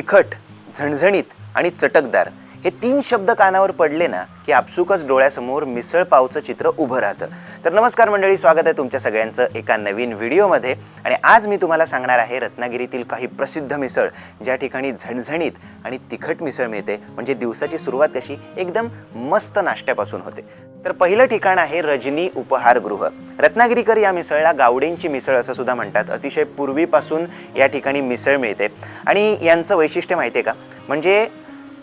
तिखट झणझणीत आणि चटकदार. हे तीन शब्द कानावर पडले ना की आपसुकच डोळ्यासमोर मिसळ पावचं चित्र उभं राहतं. तर नमस्कार मंडळी स्वागत आहे तुमच्या सगळ्यांचं एका नवीन व्हिडिओमध्ये. आणि आज मी तुम्हाला सांगणार आहे रत्नागिरीतील काही प्रसिद्ध मिसळ ज्या ठिकाणी झणझणीत आणि तिखट मिसळ मिळते. म्हणजे दिवसाची सुरुवात कशी? एकदम मस्त नाश्त्यापासून होते. तर पहिलं ठिकाण आहे रजनी उपहारगृह रत्नागिरीकर या मिसळला गावडेंची मिसळ असं सुद्धा म्हणतात. अतिशय पूर्वीपासून या ठिकाणी मिसळ मिळते. आणि यांचं वैशिष्ट्य माहिती आहे का? म्हणजे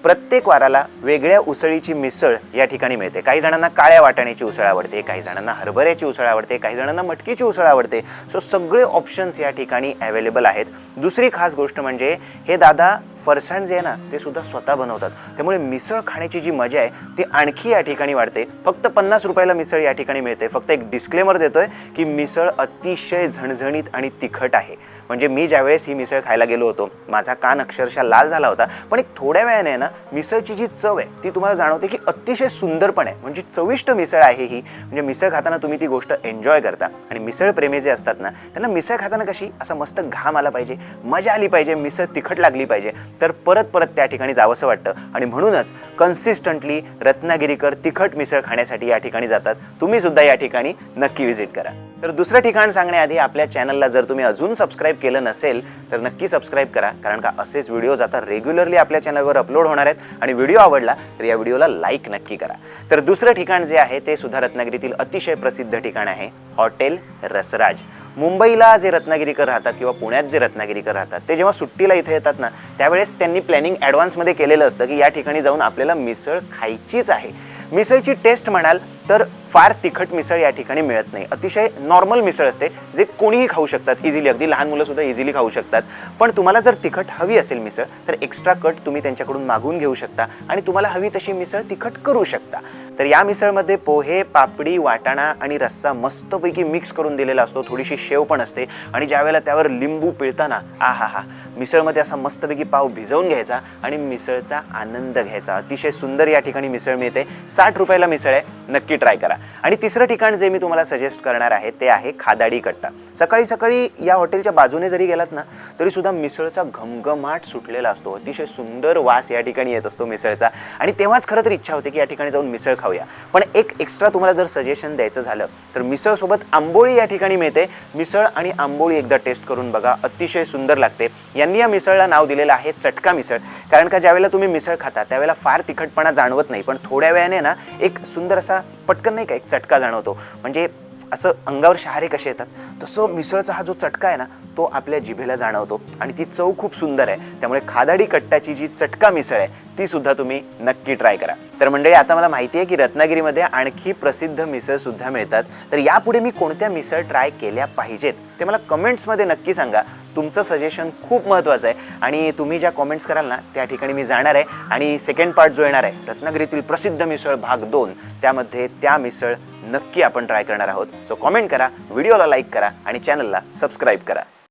प्रत्येक वाराला वेगळ्या उसळीची मिसळ या ठिकाणी मिळते. काही जणांना काळ्या वाटाण्याची उसळ आवडते काही जणांना हरभऱ्याची उसळ आवडते काही जणांना मटकीची उसळ आवडते. सो सगळे ऑप्शन्स या ठिकाणी अवेलेबल आहेत. दुसरी खास गोष्ट म्हणजे हे दादा फरसाण जे आहे ना ते सुद्धा स्वतः बनवतात. त्यामुळे मिसळ खाण्याची जी मजा आहे ती आणखी या ठिकाणी वाढते. फक्त पन्नास रुपयाला मिसळ या ठिकाणी मिळते. फक्त एक डिस्क्लेमर देतोय की मिसळ अतिशय झणझणीत आणि तिखट आहे. म्हणजे मी ज्यावेळेस ही मिसळ खायला गेलो होतो माझा कान अक्षरशः लाल झाला होता. पण एक थोड्या वेळाने ना मिसळची जी चव आहे ती तुम्हाला जाणवते की अतिशय सुंदर पण आहे. म्हणजे चविष्ट मिसळ आहे ही. म्हणजे मिसळ खाताना तुम्ही ती गोष्ट एन्जॉय करता. आणि मिसळ प्रेमी जे असतात ना त्यांना मिसळ खाताना कशी असा मस्त घाम आला पाहिजे मजा आली पाहिजे मिसळ तिखट लागली पाहिजे. तर परत परत त्या ठिकाणी जावंसं वाटतं. आणि म्हणूनच कन्सिस्टंटली रत्नागिरीकर तिखट मिसळ खाण्यासाठी या ठिकाणी जातात. तुम्ही सुद्धा या ठिकाणी नक्की व्हिजिट करा. तर दुसरं ठिकाण सांगण्याआधी आपल्या चॅनलला जर तुम्ही अजून सबस्क्राईब केलं नसेल तर नक्की सबस्क्राईब करा कारण का असेच व्हिडिओज आता रेग्युलरली आपल्या चॅनलवर अपलोड होणार आहेत. आणि व्हिडिओ आवडला तर या व्हिडिओला लाईक नक्की करा. तर दुसरं ठिकाण जे आहे ते सुद्धा रत्नागिरीतील अतिशय प्रसिद्ध ठिकाण आहे हॉटेल रसराज. मुंबईला जे रत्नागिरीकर राहतात किंवा पुण्यात जे रत्नागिरीकर राहतात ते जेव्हा सुट्टीला इथे येतात ना त्यावेळेस त्यांनी प्लॅनिंग ॲडव्हान्समध्ये केलेलं असतं की या ठिकाणी जाऊन आपल्याला मिसळ खायचीच आहे. मिसळची टेस्ट म्हणाल तर फार तिखट मिसळ या ठिकाणी मिळत नाही. अतिशय नॉर्मल मिसळ असते जे कोणीही खाऊ शकतात. इझिली अगदी लहान मुलं सुद्धा इझिली खाऊ शकतात. पण तुम्हाला जर तिखट हवी असेल मिसळ तर एक्स्ट्रा कट तुम्ही त्यांच्याकडून मागून घेऊ शकता आणि तुम्हाला हवी तशी मिसळ तिखट करू शकता. तर या मिसळमध्ये पोहे पापडी वाटाणा आणि रस्सा मस्तपैकी मिक्स करून दिलेला असतो. थोडीशी शेव पण असते आणि ज्यावेळेला त्यावर लिंबू पिळताना आ हा हा मिसळमध्ये असा मस्तपैकी पाव भिजवून घ्यायचा आणि मिसळचा आनंद घ्यायचा. अतिशय सुंदर या ठिकाणी मिसळ मिळते. साठ रुपयाला मिसळ आहे. नक्की ट्राय करा. आणि तिसरं ठिकाण जे मी तुम्हाला सजेस्ट करणार आहे ते आहे खादाडी कट्टा. सकाळी सकाळी या हॉटेलच्या बाजूने जरी गेलात ना तरी सुद्धा मिसळचा घमघमाट सुटलेला असतो. अतिशय सुंदर वास या ठिकाणी येत असतो मिसळचा. आणि तेव्हाच खरं तर इच्छा होते की या ठिकाणी जाऊन मिसळ खाऊया. पण एक एक्स्ट्रा तुम्हाला जर सजेशन द्यायचं झालं तर मिसळसोबत आंबोळी या ठिकाणी मिळते. मिसळ आणि आंबोळी एकदा टेस्ट करून बघा. अतिशय सुंदर लागते. यांनी या मिसळला नाव दिलेलं आहे चटका मिसळ. कारण का ज्यावेळेला तुम्ही मिसळ खाता त्यावेळेला फार तिखटपणा जाणवत नाही. पण थोड्या वेळाने ना एक सुंदर असा पटकन नाही का एक चटका जाणवतो. म्हणजे असं अंगावर शहारे कसे येतात? तसं मिसळचा हा जो चटका आहे ना तो आपल्या जिभेला जाणवतो. आणि ती चव खूप सुंदर आहे. त्यामुळे खादाडी कट्टाची जी चटका मिसळ आहे ती सुद्धा तुम्ही नक्की ट्राय करा. तर मंडळी आता मला माहिती आहे की रत्नागिरीमध्ये आणखी प्रसिद्ध मिसळ सुद्धा मिळतात. तर यापुढे मी कोणत्या मिसळ ट्राय केल्या पाहिजेत ते मला कमेंट्समध्ये नक्की सांगा. तुमचं सजेशन खूप महत्त्वाचं आहे आणि तुम्ही ज्या कॉमेंट्स कराल ना त्या ठिकाणी मी जाणार आहे आणि सेकंड पार्ट जो येणार आहे रत्नागिरीतील प्रसिद्ध मिसळ भाग दोन त्यामध्ये त्या मिसळ नक्की आपण ट्राय करणार आहोत. सो कॉमेंट करा व्हिडिओला लाईक करा आणि चॅनलला सबस्क्राईब करा.